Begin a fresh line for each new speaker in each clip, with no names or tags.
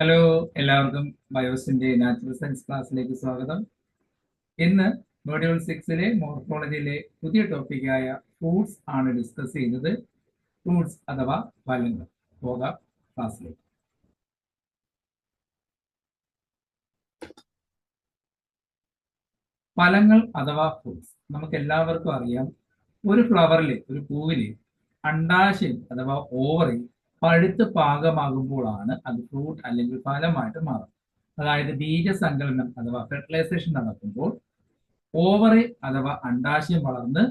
Hello എല്ലാവർക്കും ബയോസിന്റെ natural science ക്ലാസ്സിലേക്ക് സ്വാഗതം. ഇന്ന് മൊഡ്യൂൾ സിക്സിലെ മോർഫോളജിയിലെ പുതിയ ടോപ്പിക്കായ ഫ്രൂട്ട്സ് ആണ് ഡിസ്കസ് ചെയ്യുന്നത്. ഫ്രൂട്ട്സ് അഥവാ ഫലങ്ങൾ പോകാം ക്ലാസ്സിലേക്ക്. ഫലങ്ങൾ അഥവാ ഫ്രൂട്ട്സ് നമുക്ക് എല്ലാവർക്കും അറിയാം. ഒരു ഫ്ലവറിൽ ഒരു പൂവിലെ അണ്ടാശയം അഥവാ ഓവറി പഴുത്ത് പാകമാകുമ്പോഴാണ് അത് ഫ്രൂട്ട് അല്ലെങ്കിൽ ഫലമായിട്ട് മാറുന്നത്. അതായത് ബീജസങ്കലനം അഥവാ ഫെർട്ടിലൈസേഷൻ നടക്കുമ്പോൾ ഓവറി അഥവാ അണ്ടാശയം വളർന്ന്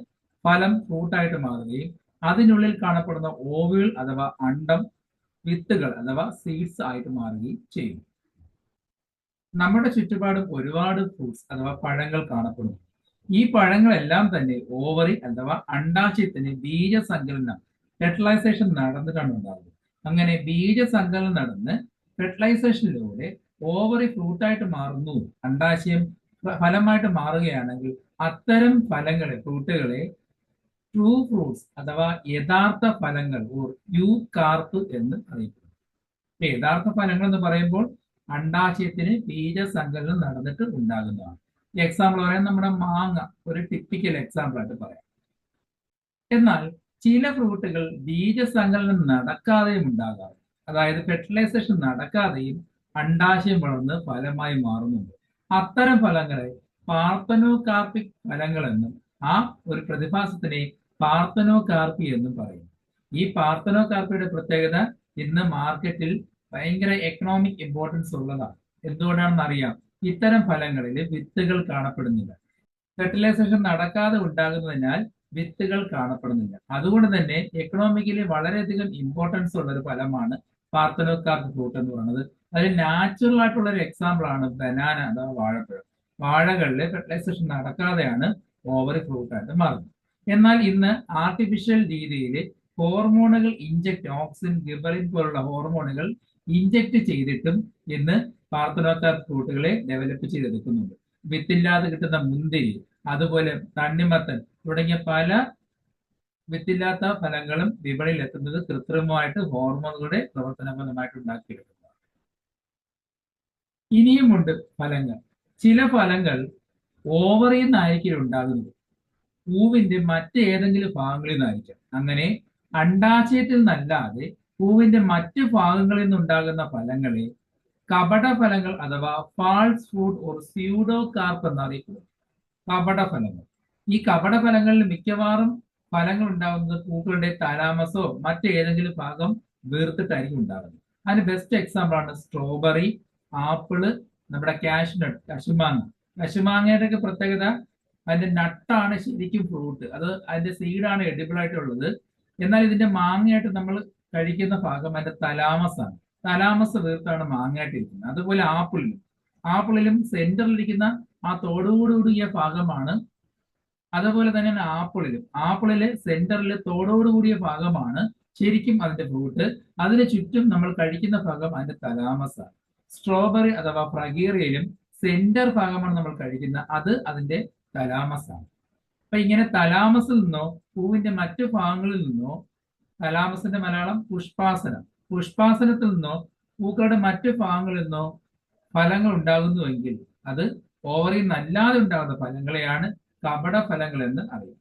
ഫലം ഫ്രൂട്ടായിട്ട് മാറുകയും അതിനുള്ളിൽ കാണപ്പെടുന്ന ഓവുകൾ അഥവാ അണ്ടം വിത്തുകൾ അഥവാ സീഡ്സ് ആയിട്ട് മാറുകയും ചെയ്യും. നമ്മുടെ ചുറ്റുപാടും ഒരുപാട് ഫ്രൂട്ട്സ് അഥവാ പഴങ്ങൾ കാണപ്പെടുന്നു. ഈ പഴങ്ങളെല്ലാം തന്നെ ഓവറി അഥവാ അണ്ടാശയത്തിന് ബീജസങ്കലനം ഫെർട്ടിലൈസേഷൻ നടന്നിട്ടാണ് ഉണ്ടാകുന്നത്. അങ്ങനെ ബീജസങ്കലനം നടന്ന് ഫെർട്ടിലൈസേഷനിലൂടെ ഓവറി ഫ്രൂട്ടായിട്ട് മാറുന്നു. അണ്ടാശയം ഫലമായിട്ട് മാറുകയാണെങ്കിൽ അത്തരം ഫലങ്ങളെ ഫ്രൂട്ടുകളെ ട്രൂ ഫ്രൂട്ട്സ് അഥവാ യഥാർത്ഥ ഫലങ്ങൾ ഓർ യു കാർപ്പ് എന്ന് അറിയപ്പെടുന്നു. ഇപ്പൊ യഥാർത്ഥ ഫലങ്ങൾ എന്ന് പറയുമ്പോൾ അണ്ടാശയത്തിന് ബീജസങ്കലനം നടന്നിട്ട് ഉണ്ടാകുന്നതാണ്. എക്സാമ്പിൾ പറയാൻ നമ്മുടെ മാങ്ങ ഒരു ടിപ്പിക്കൽ എക്സാമ്പിൾ ആയിട്ട് പറയാം. എന്നാൽ ചില ഫ്രൂട്ടുകൾ ബീജസങ്കലനം നടക്കാതെയും ഉണ്ടാകാം അതായത് ഫെർട്ടിലൈസേഷൻ നടക്കാതെയും അണ്ടാശയം വളർന്ന് ഫലമായി മാറുന്നുണ്ട്. അത്തരം ഫലങ്ങളെ പാർത്തനോകാർപ്പിക് ഫലങ്ങൾ എന്നും ആ ഒരു പ്രതിഭാസത്തിനെ പാർത്തനോകാർപ്പി എന്നും പറയും. ഈ പാർത്തനോകാർപ്പിയുടെ പ്രത്യേകത ഇന്ന് മാർക്കറ്റിൽ ഭയങ്കര എക്കണോമിക് ഇമ്പോർട്ടൻസ് ഉള്ളതാണ്. എന്തുകൊണ്ടാണെന്ന് അറിയാം ഇത്തരം ഫലങ്ങളിൽ വിത്തുകൾ കാണപ്പെടുന്നില്ല. ഫെർട്ടിലൈസേഷൻ നടക്കാതെ ഉണ്ടാകുന്നതിനാൽ വിത്തുകൾ കാണപ്പെടുന്നില്ല. അതുകൊണ്ട് തന്നെ എക്കണോമിക്കലി വളരെയധികം ഇമ്പോർട്ടൻസ് ഉള്ള ഒരു ഫലമാണ് പാർത്തനോക്കാർക്ക് ഫ്രൂട്ട് എന്ന് പറയുന്നത്. അതിൽ നാച്ചുറൽ ആയിട്ടുള്ള ഒരു എക്സാമ്പിൾ ആണ് ബനാന അഥവാ വാഴപ്പഴം. വാഴകളിലെ ഫെർട്ടിലൈസേഷൻ നടക്കാതെയാണ് ഓവർ ഫ്രൂട്ട് ആയിട്ട് മാറുന്നത്. എന്നാൽ ഇന്ന് ആർട്ടിഫിഷ്യൽ രീതിയിൽ ഹോർമോണുകൾ ഇഞ്ചക്ട് ഓക്സിൻ ഗിബറിൻ പോലുള്ള ഹോർമോണുകൾ ഇഞ്ചക്ട് ചെയ്തിട്ടും ഇന്ന് പാർത്തനോക്കാർ ഫ്രൂട്ടുകളെ ഡെവലപ്പ് ചെയ്തെടുക്കുന്നുണ്ട്. വിത്തില്ലാതെ കിട്ടുന്ന മുന്തിരി അതുപോലെ തണ്ണിമത്തൻ തുടങ്ങിയ പല വിത്തില്ലാത്ത ഫലങ്ങളും വിപണിയിൽ എത്തുന്നത് കൃത്രിമമായിട്ട് ഹോർമോണുകളുടെ പ്രവർത്തന ഫലമായിട്ട് ഉണ്ടാക്കിയെടുക്കുന്നതാണ്. ഇനിയുമുണ്ട് ഫലങ്ങൾ. ചില ഫലങ്ങൾ ഓവറിൽ നിന്നായിരിക്കും ഉണ്ടാകുന്നത്. പൂവിന്റെ മറ്റേതെങ്കിലും ഭാഗങ്ങളിൽ നിന്നായിരിക്കാം. അങ്ങനെ അണ്ടാശയത്തിൽ നിന്നല്ലാതെ പൂവിന്റെ മറ്റു ഭാഗങ്ങളിൽ നിന്നുണ്ടാകുന്ന ഫലങ്ങളെ കപട ഫലങ്ങൾ അഥവാ false food or pseudocarp എന്നറിയപ്പെടുന്നു. കപട ഫലങ്ങൾ. ഈ കപട ഫലങ്ങളിൽ മിക്കവാറും ഫലങ്ങൾ ഉണ്ടാകുന്നത് പൂക്കളുടെ താരാമസോ മറ്റേതെങ്കിലും ഭാഗം വീർത്തിട്ടായിരിക്കും ഉണ്ടാകുന്നത് അതിന് ബെസ്റ്റ് എക്സാമ്പിൾ ആണ് സ്ട്രോബെറി ആപ്പിൾ നമ്മുടെ കാഷ്നട്ട് കശുമാങ്ങ. കശുമാങ്ങയുടെ ഒക്കെ പ്രത്യേകത അതിന്റെ നട്ടാണ് ശരിക്കും ഫ്രൂട്ട് അത് അതിന്റെ സീഡാണ് എഡിബിൾ ആയിട്ടുള്ളത്. എന്നാൽ ഇതിന്റെ മാങ്ങയായിട്ട് നമ്മൾ കഴിക്കുന്ന ഭാഗം അതിന്റെ തലാമസ് ആണ് തലാമസ് വീർത്താണ് മാങ്ങയായിട്ടിരിക്കുന്നത് അതുപോലെ ആപ്പിളിലും. ആപ്പിളിലും സെന്ററിലിരിക്കുന്ന ആ തോടോടുകൂടിയ ഭാഗമാണ് അതുപോലെ തന്നെ ആപ്പിളിലും. ആപ്പിളിൽ സെന്ററിൽ തോടോടുകൂടിയ ഭാഗമാണ് ശരിക്കും അതിന്റെ ഫ്രൂട്ട് അതിന് ചുറ്റും നമ്മൾ കഴിക്കുന്ന ഭാഗം അതിന്റെ തലാമസ് ആണ്. സ്ട്രോബെറി അഥവാ പ്രകീറിയയിലും സെന്റർ ഭാഗമാണ് നമ്മൾ കഴിക്കുന്ന അത് അതിന്റെ തലാമസ് ആണ്. അപ്പൊ ഇങ്ങനെ തലാമസിൽ നിന്നോ പൂവിന്റെ മറ്റു ഭാഗങ്ങളിൽ നിന്നോ തലാമസിന്റെ മലയാളം പുഷ്പാസനം. പുഷ്പാസനത്തിൽ നിന്നോ പൂക്കളുടെ മറ്റു ഭാഗങ്ങളിൽ നിന്നോ ഫലങ്ങൾ ഉണ്ടാകുന്നുവെങ്കിൽ അത് ഓവറിൽ നിന്നല്ലാതെ ഉണ്ടാകുന്ന ഫലങ്ങളെയാണ് കപട ഫലങ്ങൾ എന്ന് അറിയാം.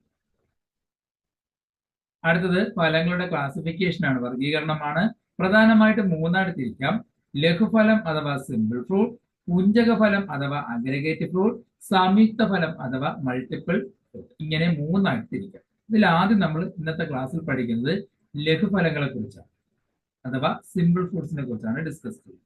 അടുത്തത് ഫലങ്ങളുടെ ക്ലാസിഫിക്കേഷൻ ആണ്. വർഗീകരണമാണ് പ്രധാനമായിട്ട് മൂന്നായിട്ട് തിരിക്കാം ലഘുഫലം അഥവാ സിമ്പിൾ ഫ്രൂട്ട് പുഞ്ചക ഫലം അഥവാ അഗ്രഗേറ്റ് ഫ്രൂട്ട് സംയുക്ത ഫലം അഥവാ മൾട്ടിപ്പിൾ ഫ്രൂട്ട് ഇങ്ങനെ മൂന്നായിട്ട് തിരിക്കാം ഇതിൽ ആദ്യം നമ്മൾ ഇന്നത്തെ ക്ലാസ്സിൽ പഠിക്കുന്നത് ലഘുഫലങ്ങളെ കുറിച്ചാണ്. അഥവാ സിമ്പിൾ ഫ്രൂട്ട്സിനെ കുറിച്ചാണ് ഡിസ്കസ് ചെയ്യുന്നത്.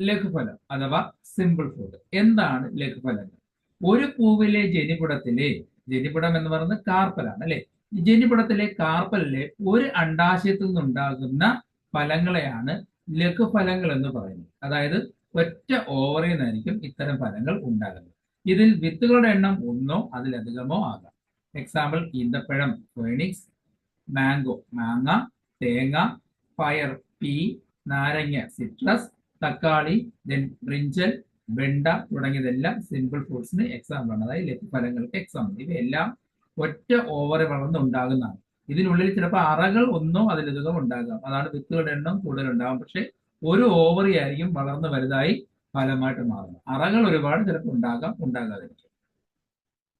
ലഘുഫലം അഥവാ സിമ്പിൾ ഫ്രൂട്ട് എന്താണ് ലഘുഫലങ്ങൾ? ഒരു പൂവിലെ ജനിപുടത്തിലെ ജനിപുടം എന്ന് പറയുന്നത് കാർപ്പലാണ് അല്ലെ? ജനിപുടത്തിലെ കാർപ്പലിലെ ഒരു അണ്ടാശയത്തിൽ നിന്നുണ്ടാകുന്ന ഫലങ്ങളെയാണ് ലഘുഫലങ്ങൾ എന്ന് പറയുന്നത്. അതായത് ഒറ്റ ഓവറിൽ നിന്നായിരിക്കും ഇത്തരം ഫലങ്ങൾ ഉണ്ടാകുന്നത്. ഇതിൽ വിത്തുകളുടെ എണ്ണം ഒന്നോ അതിലധികമോ ആകാം. എക്സാമ്പിൾ ഈന്തപ്പഴം ഫേണിക്സ് മാംഗോ മാങ്ങ തേങ്ങ പയർ പീ നാരങ്ങ സിട്രസ് തക്കാളി ദെൻ ബ്രിഞ്ചൽ വെണ്ട തുടങ്ങിയതെല്ലാം സിമ്പിൾ ഫ്രൂട്ട്സിന് എക്സാമ്പിൾ ആണ്. അതായത് ലഘുഫലങ്ങൾക്ക് എക്സാമ്പിൾ ഇവയെല്ലാം ഒറ്റ ഓവർ വളർന്നുണ്ടാകുന്നതാണ് ഇതിനുള്ളിൽ ചിലപ്പോൾ അറകൾ ഒന്നോ അതിലധികം ഉണ്ടാകാം. അതാണ് വിത്തുകളുടെ എണ്ണം കൂടുതൽ ഉണ്ടാകും പക്ഷെ ഒരു ഓവറി ആയിരിക്കും വളർന്ന് വലുതായി ഫലമായിട്ട് മാറുന്നത്. അറകൾ ഒരുപാട് ചിലപ്പോൾ ഉണ്ടാകാം ഉണ്ടാകാതിരിക്കും.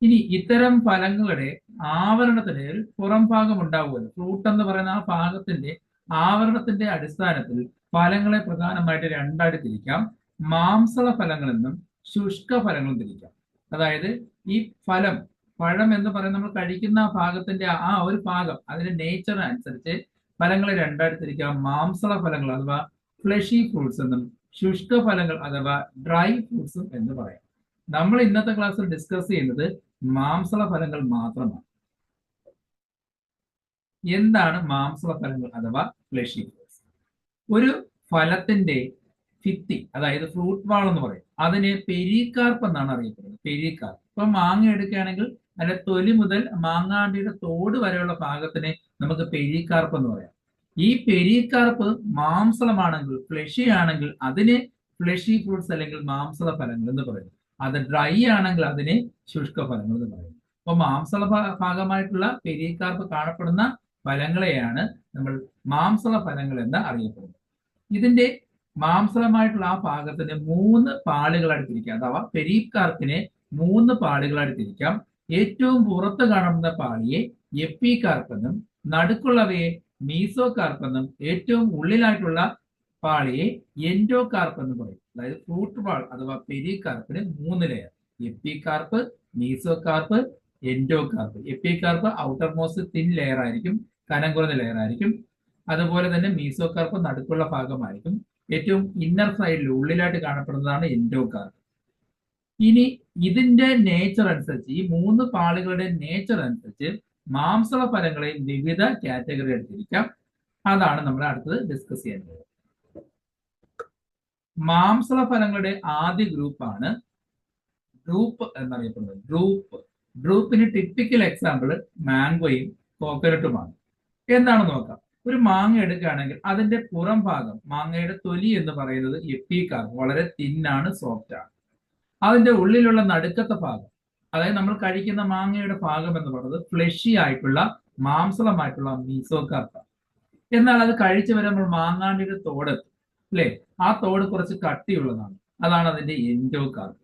ഇനി ഇത്തരം ഫലങ്ങളുടെ ആവരണത്തിന് ഒരു പുറം ഭാഗം ഉണ്ടാവുമല്ലോ. ഫ്രൂട്ട് എന്ന് പറയുന്ന ആ ഭാഗത്തിന്റെ ആവരണത്തിന്റെ അടിസ്ഥാനത്തിൽ ഫലങ്ങളെ പ്രധാനമായിട്ട് രണ്ടായിട്ട് തിരിക്കാം. മാംസള ഫലങ്ങളെന്നും ശുഷ്ക ഫലങ്ങളും തിരിക്കാം അതായത് ഈ ഫലം പഴം എന്ന് പറയുന്നത് നമ്മൾ കഴിക്കുന്ന ഭാഗത്തിന്റെ ആ ഒരു ഭാഗം അതിന്റെ നേച്ചർ അനുസരിച്ച് ഫലങ്ങളെ രണ്ടായിട്ട് തിരിക്കാം. മാംസള ഫലങ്ങൾ അഥവാ ഫ്ലഷി ഫ്രൂട്ട്സ് എന്നും ശുഷ്ക ഫലങ്ങൾ അഥവാ ഡ്രൈ ഫ്രൂട്ട്സും എന്ന് പറയാം. നമ്മൾ ഇന്നത്തെ ക്ലാസ്സിൽ ഡിസ്കസ് ചെയ്യുന്നത് മാംസള ഫലങ്ങൾ മാത്രമാണ്. എന്താണ് മാംസള ഫലങ്ങൾ അഥവാ ഫ്ലഷി ഫ്രൂട്ട്സ് ഒരു ഫലത്തിന്റെ ഭിത്തി അതായത് ഫ്രൂട്ട് വാൾ എന്ന് പറയും. അതിനെ പെരിക്കാർപ്പ് എന്നാണ് അറിയപ്പെടുന്നത്. പെരിക്കാർപ്പ് ഇപ്പൊ മാങ്ങ എടുക്കുകയാണെങ്കിൽ അതിന്റെ തൊലി മുതൽ മാങ്ങാണ്ടിയുടെ തോട് വരെയുള്ള ഭാഗത്തിനെ നമുക്ക് പെരിക്കാർപ്പ് എന്ന് പറയാം. ഈ പെരിക്കാർപ്പ് മാംസളമാണെങ്കിൽ ഫ്ലഷി ആണെങ്കിൽ അതിനെ ഫ്ലഷി ഫ്രൂട്ട്സ് അല്ലെങ്കിൽ മാംസള ഫലങ്ങൾ എന്ന് പറയും. അത് ഡ്രൈ ആണെങ്കിൽ അതിനെ ശുഷ്ക ഫലങ്ങൾ എന്ന് പറയും. അപ്പൊ മാംസള ഭാഗമായിട്ടുള്ള പെരിക്കാർപ്പ് കാണപ്പെടുന്ന ഫലങ്ങളെയാണ് നമ്മൾ മാംസള ഫലങ്ങൾ എന്ന് അറിയപ്പെടുന്നത്. ഇതിന്റെ മാംസളമായിട്ടുള്ള ആ പാകത്തിന് മൂന്ന് പാളികളായിട്ട് തിരിക്കാം. അഥവാ പെരീക്കാർക്കിനെ മൂന്ന് പാളികളായിട്ട് തിരിക്കാം. ഏറ്റവും പുറത്ത് കാണുന്ന പാളിയെ എപ്പി കാർപ്പെന്നും നടുക്കുള്ളവയെ മീസോ കാർപ്പെന്നും ഏറ്റവും ഉള്ളിലായിട്ടുള്ള പാളിയെ എൻഡോകാർപ്പ് എന്ന് പറയും. അതായത് ഫ്രൂട്ട് പാൾ അഥവാ പെരികാർപ്പിന് മൂന്ന് layer epicarp mesocarp endocarp epicarp outermost thin layer ആയിരിക്കും കനം കുറഞ്ഞ ലെയർ ആയിരിക്കും. അതുപോലെ തന്നെ മീസോകാർപ്പ് നടുക്കുള്ള ഭാഗമായിരിക്കും. ഏറ്റവും ഇന്നർ സൈഡിൽ ഉള്ളിലായിട്ട് കാണപ്പെടുന്നതാണ് എൻഡോകാർപ്പ് ഇനി ഇതിന്റെ നേച്ചർ അനുസരിച്ച് ഈ മൂന്ന് പാളികളുടെ നേച്ചർ അനുസരിച്ച് മാംസള ഫലങ്ങളെയും വിവിധ കാറ്റഗറി എടുത്തിരിക്കാം. അതാണ് നമ്മൾ അടുത്തത് ഡിസ്കസ് ചെയ്യുന്നത് മാംസള ഫലങ്ങളുടെ ആദ്യ ഗ്രൂപ്പാണ് ഡ്രൂപ്പ് എന്നറിയപ്പെടുന്നത്. ഡ്രൂപ്പ് ഡ്രൂപ്പിന് ടിപ്പിക്കൽ എക്സാമ്പിൾ മാംഗോയും കോക്കനട്ടുമാണ് എന്താണ് നോക്കാം? ഒരു മാങ്ങ എടുക്കുകയാണെങ്കിൽ അതിന്റെ പുറം ഭാഗം മാങ്ങയുടെ തൊലി എന്ന് പറയുന്നത് എപ്പിക്കാർ വളരെ തിന്നാണ് സോഫ്റ്റ് ആണ്. അതിന്റെ ഉള്ളിലുള്ള നടുക്കത്തെ ഭാഗം അതായത് നമ്മൾ കഴിക്കുന്ന മാങ്ങയുടെ ഭാഗം എന്ന് പറയുന്നത് ഫ്ലഷി ആയിട്ടുള്ള മാംസളമായിട്ടുള്ള മീസോക്കാർപ്പാണ് എന്നാൽ അത് കഴിച്ചു നമ്മൾ മാങ്ങാണ്ടിയുടെ തോടെത്തും അല്ലേ? ആ തോട് കുറച്ച് കട്ടിയുള്ളതാണ് അതാണ് അതിന്റെ എൻഡോകാർപ്പ്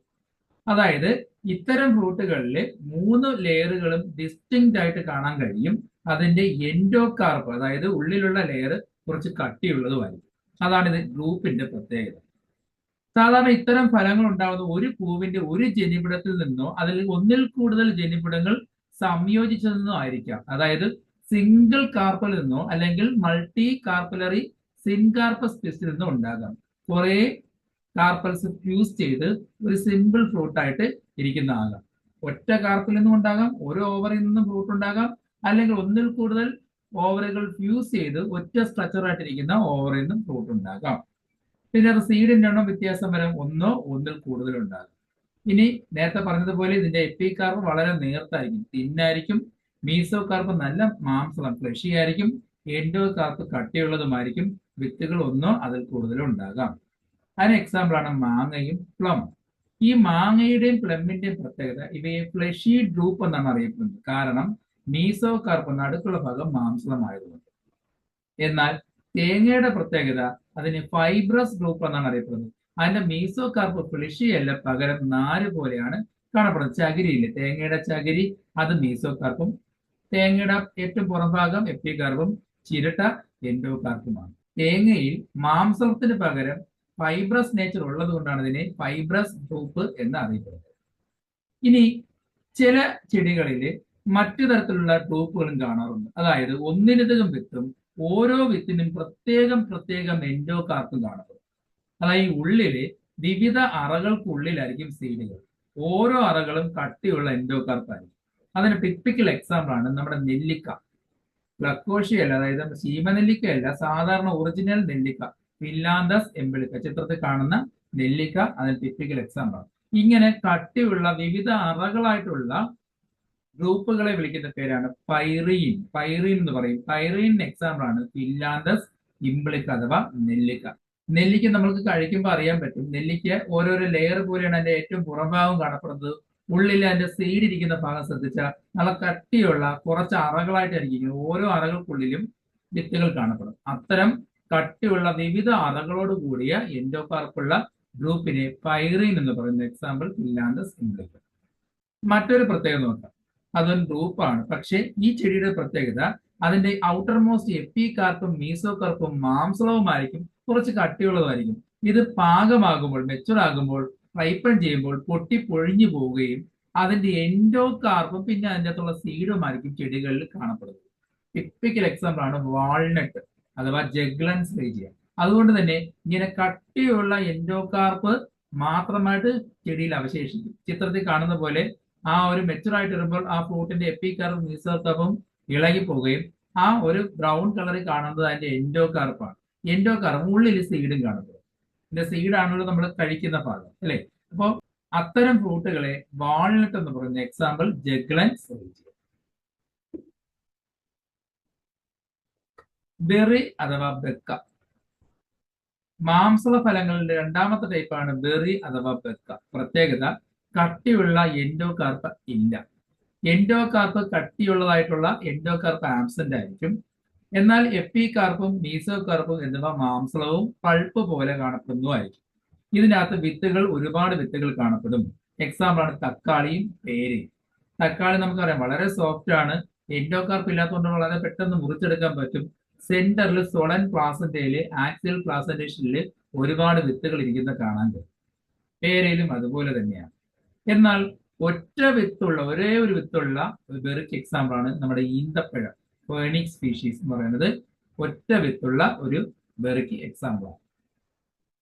അതായത് ഇത്തരം ഫ്രൂട്ടുകളിൽ മൂന്ന് ലെയറുകളും ഡിസ്റ്റിങ്ക്റ്റ് ആയിട്ട് കാണാൻ കഴിയും. അതിന്റെ എൻഡോകാർപ്പ് അതായത് ഉള്ളിലുള്ള ലെയർ കുറച്ച് കട്ടിയുള്ളതുമായിരിക്കും. അതാണ് ഇത് ഗ്രൂപ്പിന്റെ പ്രത്യേകത. സാധാരണ ഇത്തരം ഫലങ്ങൾ ഉണ്ടാകുന്ന ഒരു പൂവിന്റെ ഒരു ജനിപിടത്തിൽ നിന്നോ അതിൽ ഒന്നിൽ കൂടുതൽ ജനിപിടങ്ങൾ സംയോജിച്ചു നിന്നോ ആയിരിക്കാം. അതായത് സിംഗിൾ കാർപ്പിൽ നിന്നോ അല്ലെങ്കിൽ മൾട്ടി കാർപ്പലറി സിൻകാർപ്പസ് സ്പെസിൽ നിന്നോ ഉണ്ടാകാം. കുറെ കാർപ്പൽസ് ഫ്യൂസ് ചെയ്ത് ഒരു സിമ്പിൾ ഫ്രൂട്ട് ആയിട്ട് ഇരിക്കുന്ന ആകാം ഒറ്റ കാർപ്പിൽ നിന്നും ഉണ്ടാകാം ഒരു ഓവറിൽ നിന്നും ഫ്രൂട്ട് ഉണ്ടാകാം അല്ലെങ്കിൽ ഒന്നിൽ കൂടുതൽ ഓവറുകൾ ഫ്യൂസ് ചെയ്ത് ഒറ്റ സ്ട്രക്ചർ ആയിട്ടിരിക്കുന്ന ഓവറിൽ നിന്നും ഫ്രൂട്ട് ഉണ്ടാകാം. പിന്നെ സീഡിന്റെ എണ്ണം വ്യത്യാസം വരാം. ഒന്നോ ഒന്നിൽ കൂടുതൽ ഉണ്ടാകും. ഇനി നേരത്തെ പറഞ്ഞതുപോലെ ഇതിന്റെ എപ്പി കാർപ്പ് വളരെ നേർത്തായിരിക്കും. തിന്നായിരിക്കും. മീസോ കാർപ്പ് നല്ല മാംസം ഫ്ലഷി ആയിരിക്കും. എൻഡോ കാർപ്പ് കട്ടിയുള്ളതുമായിരിക്കും. വിത്തുകൾ ഒന്നോ അതിൽ കൂടുതലും ഉണ്ടാകാം. അതിന് എക്സാമ്പിൾ ആണ് മാങ്ങയും പ്ലം ഈ മാങ്ങയുടെയും പ്ലമ്മിന്റെയും പ്രത്യേകത ഇവയെ ഫ്ലഷി ഡ്രൂപ്പ് എന്നാണ് അറിയപ്പെടുന്നത്. കാരണം മീസോ കാർപ്പ് നടുക്കുള്ള ഭാഗം മാംസളമായതുകൊണ്ട് എന്നാൽ തേങ്ങയുടെ പ്രത്യേകത അതിന് ഫൈബ്രസ് ഗ്രൂപ്പ് എന്നാണ് അറിയപ്പെടുന്നത്. അതിന്റെ മീസോ കാർപ്പ് ഫ്ലഷി അല്ല പകരം നാര് പോലെയാണ് കാണപ്പെടുന്നത്. ചകിരിയില്ലേ തേങ്ങയുടെ ചകിരി അത് മീസോ കാർപ്പും തേങ്ങയുടെ ഏറ്റവും പുറംഭാഗം എപ്പികാർപ്പും ചിരട്ട എൻഡോ കാർപ്പുമാണ് തേങ്ങയിൽ മാംസത്തിന് പകരം ഫൈബ്രസ് നേച്ചർ ഉള്ളത് കൊണ്ടാണ് ഇതിനെ ഫൈബ്രസ് ഗ്രൂപ്പ് എന്ന് അറിയപ്പെടുന്നത് ഇനി ചില ചെടികളിൽ മറ്റു തരത്തിലുള്ള ഗ്രൂപ്പുകളും കാണാറുണ്ട്. അതായത് ഒന്നിലധികം വിത്തും ഓരോ വിത്തിനും പ്രത്യേകം പ്രത്യേകം എൻഡോകാർപ്പും കാണപ്പെടും. അതായത് ഉള്ളിൽ വിവിധ അറകൾക്കുള്ളിലായിരിക്കും സീഡുകൾ ഓരോ അറകളും കട്ടിയുള്ള എൻഡോകാർപ്പായിരിക്കും അതിന് ടിപ്പിക്കൽ എക്സാമ്പിൾ ആണ് നമ്മുടെ നെല്ലിക്ക. ഗ്ലക്കോഷിയല്ല അതായത് ശീമനെല്ലിക്കയല്ല സാധാരണ ഒറിജിനൽ നെല്ലിക്ക. ഫില്ലാന്തസ് എമ്പിളിക്ക ചിത്രത്തിൽ കാണുന്ന നെല്ലിക്ക അതിന് ടിപ്പിക്കൽ എക്സാമ്പിൾ ഇങ്ങനെ കട്ടിയുള്ള വിവിധ അറകളായിട്ടുള്ള ഗ്രൂപ്പുകളെ വിളിക്കുന്ന പേരാണ് പൈറീൻ പൈറീൻ എന്ന് പറയും. പൈറീൻ എക്സാമ്പിൾ ആണ് ഫില്ലാന്തസ് ഇമ്പിളിക്ക അഥവാ നെല്ലിക്ക. നെല്ലിക്ക നമ്മൾക്ക് കഴിക്കുമ്പോൾ അറിയാൻ പറ്റും. നെല്ലിക്ക ഓരോരോ ലെയർ പോലെയാണ് അതിന്റെ ഏറ്റവും പുറംഭാഗം കാണപ്പെടുന്നത്. ഉള്ളിൽ അതിന്റെ സീഡ് ഇരിക്കുന്ന ഭാഗം ശ്രദ്ധിച്ചാൽ നല്ല കട്ടിയുള്ള കുറച്ച് അറകളായിട്ടായിരിക്കും ഓരോ അറകൾക്കുള്ളിലും വിത്തുകൾ കാണപ്പെടും. അത്തരം കട്ടിയുള്ള വിവിധ അറകളോട് കൂടിയ എൻഡോകാർപ്പുള്ള ഗ്രൂപ്പിനെ പൈറീൻ എന്ന് പറയുന്ന എക്സാമ്പിൾ ഇല്ലാണ്ട് ഇംബ്ലിക്ക മറ്റൊരു പ്രത്യേകത നോക്കാം. അതൊരു ഗ്രൂപ്പാണ് പക്ഷേ ഈ ചെടിയുടെ പ്രത്യേകത അതിന്റെ ഔട്ടർ മോസ്റ്റ് എപ്പി കാർപ്പും മീസോ കാർപ്പും മാംസളവുമായിരിക്കും കുറച്ച് കട്ടിയുള്ളതായിരിക്കും ഇത് പാകമാകുമ്പോൾ മെച്ചുർ ആകുമ്പോൾ റൈപ്പൺ ചെയ്യുമ്പോൾ പൊട്ടി പൊഴിഞ്ഞു പോവുകയും അതിന്റെ എൻഡോ കാർപ്പും പിന്നെ അതിന്റെ അകത്തുള്ള സീഡുമായിരിക്കും ചെടികളിൽ കാണപ്പെടുന്നത്. ടിപ്പിക്കൽ എക്സാമ്പിൾ ആണ് വാൾനട്ട് അഥവാ ജഗ്ലൻസ് റീജിയൻ അതുകൊണ്ട് തന്നെ ഇങ്ങനെ കട്ടിയുള്ള എൻഡോകാർപ്പ് മാത്രമായിട്ട് ചെടിയിൽ അവശേഷിക്കും. ചിത്രത്തിൽ കാണുന്ന പോലെ ആ ഒരു മെച്ചുറായിട്ട് വരുമ്പോൾ ആ ഫ്രൂട്ടിന്റെ എപ്പിക്കാർപ്പും മീസോകാർപ്പും ഇളകി പോവുകയും ആ ഒരു ബ്രൗൺ കളറിൽ കാണുന്നത് അതിന്റെ എൻഡോകാർപ്പാണ് എൻഡോകാർപ്പ് ഉള്ളിൽ സീഡും കാണുന്നത് ഇതിന്റെ സീഡാണല്ലോ നമ്മൾ കഴിക്കുന്ന ഭാഗം അല്ലെ? അപ്പോൾ അത്തരം ഫ്രൂട്ടുകളെ വാൾനട്ട് എന്ന് പറയുന്ന എക്സാമ്പിൾ ജഗ്ലൻസ് റേജിയ ബെറി അഥവാ ബെക്ക. മാംസള ഫലങ്ങളുടെ രണ്ടാമത്തെ ടൈപ്പാണ് ബെറി അഥവാ ബെക്ക. പ്രത്യേകത കട്ടിയുള്ള എൻഡോകാർപ്പ് ഇല്ല. എൻഡോകാർപ്പ് കട്ടിയുള്ളതായിട്ടുള്ള എൻഡോകാർപ്പ് ആബ്സെന്റ് ആയിരിക്കും. എന്നാൽ എപ്പികാർപ്പും മീസോകാർപ്പും എന്നിവ മാംസളവും പൾപ്പ് പോലെ കാണപ്പെടുന്നതുമായിരിക്കും. ഇതിനകത്ത് വിത്തുകൾ ഒരുപാട് വിത്തുകൾ കാണപ്പെടും. എക്സാമ്പിൾ ആണ് തക്കാളിയും പേരയും. തക്കാളി നമുക്കറിയാം വളരെ സോഫ്റ്റ് ആണ്. എൻഡോകാർപ്പ് ഇല്ലാത്തതുകൊണ്ട് വളരെ പെട്ടെന്ന് മുറിച്ചെടുക്കാൻ പറ്റും. സെന്ററിൽ സൊളൻ പ്ലാസന്റയിൽ ആക്സിൽ പ്ലാസന്റേഷനിൽ ഒരുപാട് വിത്തുകൾ ഇരിക്കുന്ന കാണാൻ കഴിയും. പേരയിലും അതുപോലെ തന്നെയാണ്. എന്നാൽ ഒറ്റ വിത്തുള്ള ഒരേ ഒരു വിത്തുള്ള വെറുക്ക് എക്സാമ്പിൾ ആണ് നമ്മുടെ ഈന്തപ്പഴം ഫേണിക് സ്പീഷീസ് എന്ന് പറയുന്നത് ഒറ്റ വിത്തുള്ള ഒരു വെറുക്ക് എക്സാമ്പിൾ ആണ്.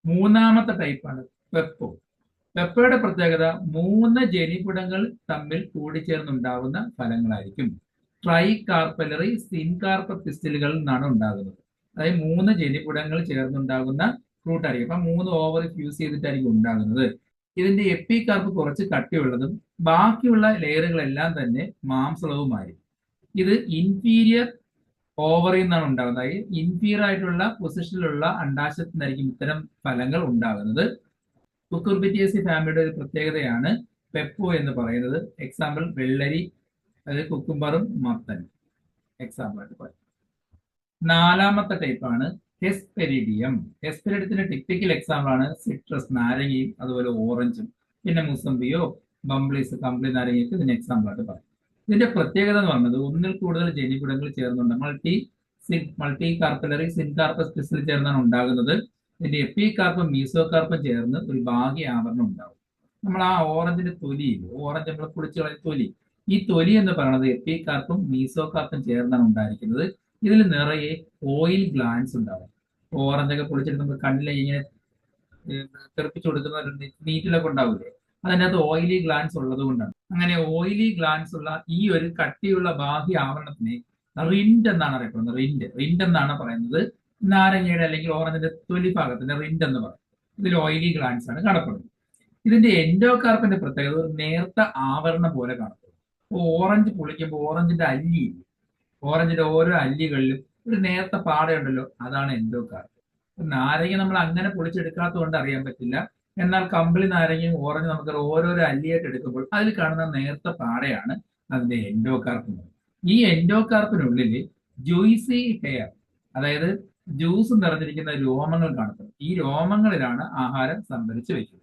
മൂന്നാമത്തെ ടൈപ്പാണ് പെപ്പോ പെപ്പയുടെ പ്രത്യേകത മൂന്ന് ജനിപുടങ്ങൾ തമ്മിൽ കൂടിച്ചേർന്നുണ്ടാവുന്ന ഫലങ്ങളായിരിക്കും. ട്രൈ കാർപ്പലറി സിൻകാർപ്പ പിസ്റ്റലുകളിൽ നിന്നാണ് ഉണ്ടാകുന്നത്. അതായത് മൂന്ന് ജനിപുടങ്ങൾ ചേർന്നുണ്ടാകുന്ന ഫ്രൂട്ട് ആയിരിക്കും അപ്പൊ മൂന്ന് ഓവർ യൂസ് ചെയ്തിട്ടായിരിക്കും ഉണ്ടാകുന്നത്. ഇതിന്റെ എപ്പി കാർപ്പ് കുറച്ച് കട്ടിയുള്ളതും ബാക്കിയുള്ള ലെയറുകളെല്ലാം തന്നെ മാംസളവുമായിരിക്കും. ഇത് ഇൻഫീരിയർ ഓവറിൽ നിന്നാണ് ഉണ്ടാകുന്നത്. അതായത് ഇൻഫീരിയർ ആയിട്ടുള്ള പൊസിഷനിലുള്ള അണ്ടാശത്തിൽ നിന്നായിരിക്കും ഇത്തരം ഫലങ്ങൾ ഉണ്ടാകുന്നത്. കുക്കുർബിറ്റിയസി ഫാമിലിയുടെ ഒരു പ്രത്യേകതയാണ് പെപ്പോ എന്ന് പറയുന്നത്. എക്സാമ്പിൾ വെള്ളരി അതായത് കുക്കുംബറും മത്തനും എക്സാമ്പിൾ ആയിട്ട് പറയും. നാലാമത്തെ ടൈപ്പാണ് ഹെസ്പെരിഡിയം ഹെസ്പെരിഡിയത്തിന്റെ ടിപ്പിക്കൽ എക്സാമ്പിൾ ആണ് സിട്രസ് നാരങ്ങയും അതുപോലെ ഓറഞ്ചും പിന്നെ മുസംബിയോ ബംബ്ലീസ് കമ്പിളി നാരങ്ങയൊക്കെ ഇതിന് എക്സാമ്പിൾ ആയിട്ട് പറയും. ഇതിന്റെ പ്രത്യേകത എന്ന് പറയുന്നത് ഒന്നിൽ കൂടുതൽ ജനിപുടങ്ങൾ ചേർന്നുണ്ട്. Multi multi carpellary syncarpous pistil ചേർന്നാണ് ഉണ്ടാകുന്നത്. ഇതിന്റെ എപ്പി കാർപ്പും മീസോ കാർപ്പും ചേർന്ന് ഒരു ഭാഗ്യ ആവരണം ഉണ്ടാവും. നമ്മൾ ആ ഓറഞ്ചിന്റെ തൊലി ഓറഞ്ച് നമ്മൾ കുളിച്ചു കളഞ്ഞ തൊലി. ഈ തൊലി എന്ന് പറയുന്നത് എപ്പികാർപ്പും മീസോകാർപ്പും ചേർന്നാണ് ഉണ്ടായിരിക്കുന്നത്. ഇതിൽ നിറയെ ഓയിൽ ഗ്ലാൻസ് ഉണ്ടാവും. ഓറഞ്ച് ഒക്കെ പൊളിച്ചിട്ട് നമ്മൾ കണ്ണിലെ ഇങ്ങനെ തെറിപ്പിച്ചു കൊടുക്കുന്ന ഒരു നീറ്റിലൊക്കെ ഉണ്ടാവില്ലേ? അതിനകത്ത് ഓയിലി ഗ്ലാൻസ് ഉള്ളത് കൊണ്ടാണ്. അങ്ങനെ ഓയിലി ഗ്ലാൻസ് ഉള്ള ഈ ഒരു കട്ടിയുള്ള ബാഹ്യ ആവരണത്തിനെ റിൻഡ് എന്നാണ് അറിയപ്പെടുന്നത്. റിൻഡ് റിൻഡ് എന്നാണ് പറയുന്നത്. നാരങ്ങയുടെ അല്ലെങ്കിൽ ഓറഞ്ചിന്റെ തൊലി ഭാഗത്തിന്റെ റിൻഡ് എന്ന് പറയും. ഇതിൽ ഓയിലി ഗ്ലാൻസ് ആണ് കാണപ്പെടുന്നത്. ഇതിന്റെ എൻഡോകാർപ്പിന്റെ പ്രത്യേകത ഒരു നേർത്ത ആവരണം പോലെ കാണപ്പെടും ഓറഞ്ച് പൊളിക്കുമ്പോൾ ഓറഞ്ചിന്റെ അല്ലി ഓറഞ്ചിന്റെ ഓരോ അല്ലികളിലും ഒരു നേരത്തെ പാടയുണ്ടല്ലോ അതാണ് എൻഡോ കാർപ്പ് നാരങ്ങ നമ്മൾ അങ്ങനെ പൊളിച്ചെടുക്കാത്തത് കൊണ്ട് അറിയാൻ പറ്റില്ല. എന്നാൽ കമ്പിളി നാരങ്ങയും ഓറഞ്ച് നമുക്ക് ഓരോരോ അല്ലിയായിട്ട് എടുക്കുമ്പോൾ അതിൽ കാണുന്ന നേരത്തെ പാടയാണ് അതിന്റെ എൻഡോകാർപ്പ് ഈ എൻഡോകാർപ്പിനുള്ളിൽ ജ്യൂസി ഹെയർ അതായത് ജ്യൂസ് നിറഞ്ഞിരിക്കുന്ന രോമങ്ങൾ കാണപ്പെടും. ഈ രോമങ്ങളിലാണ് ആഹാരം സംഭരിച്ചു വെക്കുന്നത്.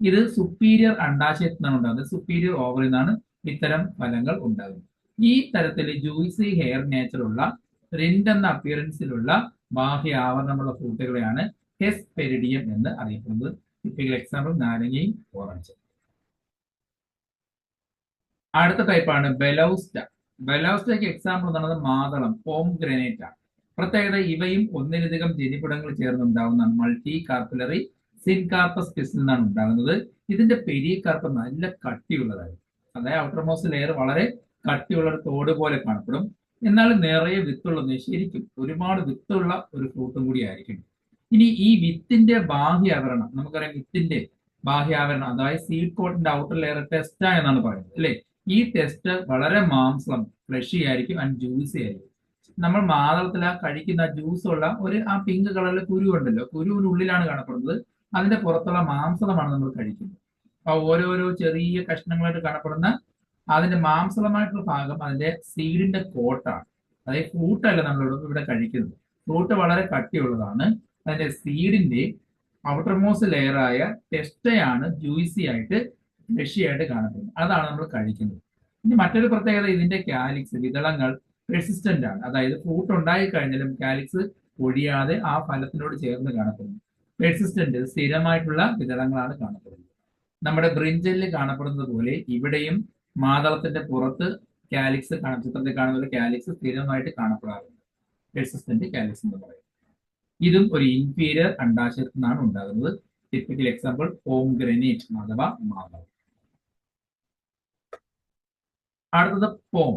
ഇത് സുപ്പീരിയർ അണ്ടാശയത്തിൽ നിന്നാണ് ഉണ്ടാകുന്നത്. സുപ്പീരിയർ ഓവറിൽ നിന്നാണ് ഇത്തരം ഫലങ്ങൾ ഉണ്ടാകും. ഈ തരത്തിൽ ജ്യൂസി ഹെയർ നേച്ചറുള്ള റിൻഡ് എന്ന അപ്പിയറൻസിലുള്ള ബാഹ്യ ആവരണമുള്ള ഫ്രൂട്ടുകളെയാണ് ഹെസ്പെരിഡിയം എന്ന് അറിയപ്പെടുന്നത്. ടിപ്പിക്കൽ എക്സാമ്പിൾ നാരങ്ങയും ഓറഞ്ച് അടുത്ത ടൈപ്പാണ് ബെലൗസ്റ്റ ബെലൗസ്റ്റയ്ക്ക് എക്സാമ്പിൾ എന്ന് പറയുന്നത് മാതളം പോം ഗ്രനേറ്റ് ആണ്. പ്രത്യേകത ഇവയും ഒന്നിലധികം ജനിപുടങ്ങൾ ചേർന്നുണ്ടാകുന്ന മൾട്ടി കാർപ്പുലറി സിൻകാർപ്പസ് പിസിൽ നിന്നാണ് ഉണ്ടാകുന്നത്. ഇതിന്റെ പെരിയ കാർപ്പ് നല്ല കട്ടിയുള്ളതായിരിക്കും. അതായത് ഔട്ടർമോസ്റ്റ് ലെയർ വളരെ കട്ടിയുള്ള ഒരു തോട് പോലെ കാണപ്പെടും. എന്നാൽ നിറയെ വിത്തുള്ള ശരിക്കും ഒരുപാട് വിത്തുള്ള ഒരു ഫ്രൂട്ടും കൂടി ആയിരിക്കും. ഇനി ഈ വിത്തിന്റെ ബാഹ്യാവരണം നമുക്കറിയാം വിത്തിന്റെ ബാഹ്യാവരണം അതായത് സീഡ് കോട്ടിന്റെ ഔട്ടർ ലെയർ ടെസ്റ്റ എന്നാണ് പറയുന്നത് അല്ലെ? ഈ ടെസ്റ്റ് വളരെ മാംസം ഫ്ലഷി ആയിരിക്കും ആൻഡ് ജ്യൂസി ആയിരിക്കും. നമ്മൾ മാതളത്തിൽ ആ കഴിക്കുന്ന ജ്യൂസ് ഉള്ള ഒരു ആ പിങ്ക് കളറിലെ കുരു ഉണ്ടല്ലോ കുരുവിനുള്ളിലാണ് കാണപ്പെടുന്നത്. അതിന്റെ പുറത്തുള്ള മാംസമാണ് നമ്മൾ കഴിക്കുന്നത്. ആ ഓരോരോ ചെറിയ കഷ്ണങ്ങളായിട്ട് കാണപ്പെടുന്ന അതിന്റെ മാംസളമായിട്ടുള്ള ഭാഗം അതിന്റെ സീഡിന്റെ കോട്ടാണ്. അതായത് ഫ്രൂട്ട് അല്ല നമ്മൾ ഇവിടെ കഴിക്കുന്നത്. ഫ്രൂട്ട് വളരെ കട്ടിയുള്ളതാണ്. അതിന്റെ സീഡിന്റെ ഔട്ടർമോസ്റ്റ് ലെയറായ ടെസ്റ്റയാണ് ജ്യൂസി ആയിട്ട് ഫ്രഷിയായിട്ട് കാണപ്പെടുന്നത്. അതാണ് നമ്മൾ കഴിക്കുന്നത്. ഇനി മറ്റൊരു പ്രത്യേകത ഇതിന്റെ കാലിക്സ് വിതളങ്ങൾ റെസിസ്റ്റന്റ് ആണ്. അതായത് ഫ്രൂട്ട് ഉണ്ടായി കഴിഞ്ഞാലും കാലിക്സ് ഒഴിയാതെ ആ ഫലത്തിനോട് ചേർന്ന് കാണപ്പെടുന്നു. റെസിസ്റ്റന്റ് സ്ഥിരമായിട്ടുള്ള വിതളങ്ങളാണ് കാണപ്പെടുന്നത്. നമ്മുടെ ബ്രിഞ്ചലിൽ കാണപ്പെടുന്നത് പോലെ ഇവിടെയും മാതളത്തിന്റെ പുറത്ത് കാലിക്സ് ചിത്രത്തിൽ കാണുന്ന ഒരു കാലിക്സ് സ്ഥിരമായിട്ട് കാണപ്പെടാറുണ്ട്. എക്സിസ്റ്റന്റ് കാലിക്സ് എന്ന് പറയും. ഇതും ഒരു ഇൻഫീരിയർ അണ്ടാശയത്തിൽ നിന്നാണ് ഉണ്ടാകുന്നത്. ടിപ്പിക്കൽ എക്സാമ്പിൾ ഓം ഗ്രനേറ്റ് അഥവാ മാതളം. അടുത്തത് പോം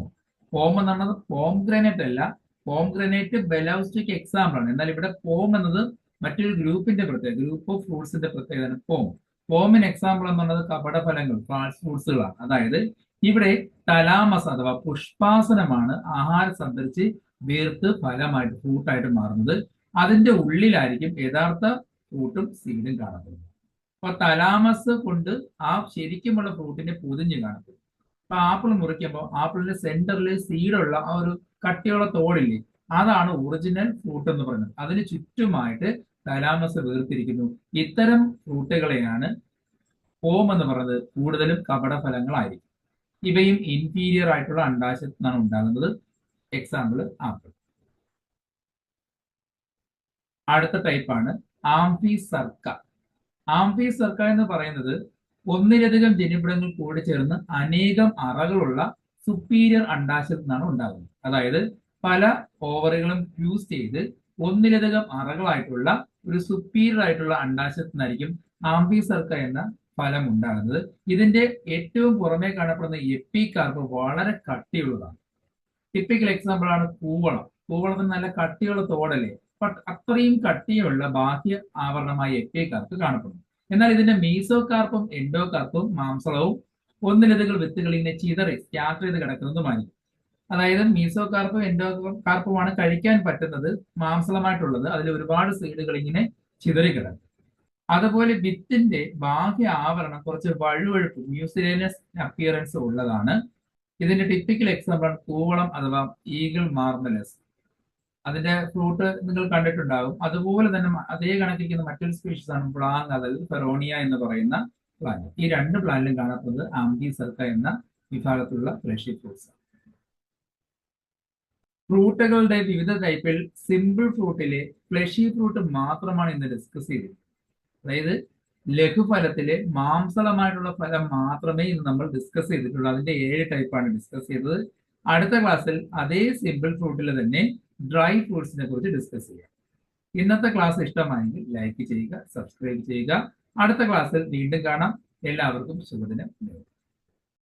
പോം എന്ന് പറയുന്നത് പോം ഗ്രനേറ്റ് അല്ല. പോം ഗ്രനേറ്റ് ബെലൗസ്റ്റിക് എക്സാമ്പിൾ ആണ്. എന്നാൽ ഇവിടെ പോം എന്നത് മറ്റൊരു ഗ്രൂപ്പിന്റെ പ്രത്യേകത ഗ്രൂപ്പ് ഓഫ് ഫ്രൂട്ട്സിന്റെ പ്രത്യേകതയാണ് പോം പോമിന് എക്സാമ്പിൾ എന്നുള്ളത് കപടഫലങ്ങൾ ഫ്രൂട്ട്സുകളാണ് അതായത് ഇവിടെ തലാമസ് അഥവാ പുഷ്പാസനമാണ് ആഹാരം സംഭരിച്ച് വീർത്ത് ഫലമായിട്ട് ഫ്രൂട്ടായിട്ട് മാറുന്നത്. അതിന്റെ ഉള്ളിലായിരിക്കും യഥാർത്ഥ ഫ്രൂട്ടും സീഡും കാണപ്പെടുന്നത്. അപ്പൊ തലാമസ് കൊണ്ട് ആ ശരിക്കുമുള്ള ഫ്രൂട്ടിനെ പൊതിഞ്ഞ് കാണപ്പെടും. അപ്പൊ ആപ്പിൾ മുറിക്കുമ്പോൾ ആപ്പിളിന്റെ സെന്ററിൽ സീഡുള്ള ആ ഒരു കട്ടിയുള്ള തോടില്ലേ അതാണ് ഒറിജിനൽ ഫ്രൂട്ട് എന്ന് പറയുന്നത്. അതിന് ചുറ്റുമായിട്ട് തലാമസ് വേർതിരിക്കുന്നു. ഇത്തരം റൂട്ടുകളെയാണ് ഹോം എന്ന് പറയുന്നത്. കൂടുതലും കപടഫലങ്ങളായിരിക്കും. ഇവയും ഇൻഫീരിയർ ആയിട്ടുള്ള അണ്ടാശത്താണ് ഉണ്ടാകുന്നത്. എക്സാമ്പിൾ ആപ്പിൾ അടുത്ത ടൈപ്പാണ് ആംഫി സർക്ക ആംഫി സർക്ക എന്ന് പറയുന്നത് ഒന്നിലധികം ജനിപിടങ്ങൾ കൂടി ചേർന്ന് അനേകം അറകളുള്ള സുപ്പീരിയർ അണ്ടാശത്തിൽ നിന്നാണ് ഉണ്ടാകുന്നത്. അതായത് പല ഓവറുകളും ഫ്യൂസ് ചെയ്ത് ഒന്നിലധികം അറകളായിട്ടുള്ള ഒരു സുപ്പീരിയർ ആയിട്ടുള്ള അണ്ടാശയത്തിൽ നിന്നായിരിക്കും ആംബിസർക്ക എന്ന ഫലം ഉണ്ടാകുന്നത് ഇതിന്റെ ഏറ്റവും പുറമേ കാണപ്പെടുന്ന എപ്പി കാർപ്പ് വളരെ കട്ടിയുള്ളതാണ്. ടിപ്പിക്കൽ എക്സാമ്പിൾ ആണ് കൂവളം കൂവളത്തിന് നല്ല കട്ടിയുള്ള തോടല്ലേ? ബട്ട് അത്രയും കട്ടിയുള്ള ബാഹ്യ ആവരണമായ എപ്പി കാർപ്പ് കാണപ്പെടുന്നു. എന്നാൽ ഇതിന്റെ മീസോ കാർപ്പും എൻഡോ കാർപ്പും മാംസളവും ഒന്നിലധികം വിത്തുകൾ ഇങ്ങനെ ചിതറി സ്കാറ്റർ ചെയ്ത് കിടക്കുന്നതുമായിരിക്കും. അതായത് മീസോ കാർപ്പും എൻഡോ കാർപ്പുമാണ് കഴിക്കാൻ പറ്റുന്നത് മാംസളമായിട്ടുള്ളത് അതിൽ ഒരുപാട് സീഡുകൾ ഇങ്ങനെ ചിതറി കിടക്കും. അതുപോലെ വിത്തിന്റെ ബാഹ്യ ആവരണം കുറച്ച് വഴുവഴുപ്പ് മ്യൂസിലേനസ് അപ്പിയറൻസ് ഉള്ളതാണ്. ഇതിന്റെ ടിപ്പിക്കൽ എക്സാമ്പിൾ കൂവളം അഥവാ ഈഗിൾ മാർമലസ് അതിന്റെ ഫ്രൂട്ട് നിങ്ങൾ കണ്ടിട്ടുണ്ടാകും. അതുപോലെ തന്നെ അതേ കണക്കിരിക്കുന്ന മറ്റൊരു സ്പീഷീസ് ആണ് പ്ലാങ് അതായത് ഫെറോണിയ എന്ന് പറയുന്ന പ്ലാന്റ് ഈ രണ്ട് പ്ലാന്റിലും കാണപ്പെടുന്നത് ആംബി സർക്ക എന്ന വിഭാഗത്തിലുള്ള ഫ്രഷി ഫ്രൂട്ട്സ് ഫ്രൂട്ടുകളുടെ വിവിധ ടൈപ്പിൽ സിമ്പിൾ ഫ്രൂട്ടിലെ ഫ്ലഷി ഫ്രൂട്ട് മാത്രമാണ് ഇന്ന് ഡിസ്കസ് ചെയ്തത് അതായത് ലഘുഫലത്തിലെ മാംസളമായിട്ടുള്ള ഫലം മാത്രമേ ഇന്ന് നമ്മൾ ഡിസ്കസ് ചെയ്തിട്ടുള്ളൂ. അതിന്റെ ഏഴ് ടൈപ്പാണ് ഡിസ്കസ് ചെയ്തത്. അടുത്ത ക്ലാസ്സിൽ അതേ സിമ്പിൾ ഫ്രൂട്ടിൽ തന്നെ ഡ്രൈ ഫ്രൂട്ട്സിനെ കുറിച്ച് ഡിസ്കസ് ചെയ്യാം. ഇന്നത്തെ ക്ലാസ് ഇഷ്ടമായെങ്കിൽ ലൈക്ക് ചെയ്യുക സബ്സ്ക്രൈബ് ചെയ്യുക. അടുത്ത ക്ലാസ്സിൽ വീണ്ടും കാണാം. എല്ലാവർക്കും ശുഭദിനം.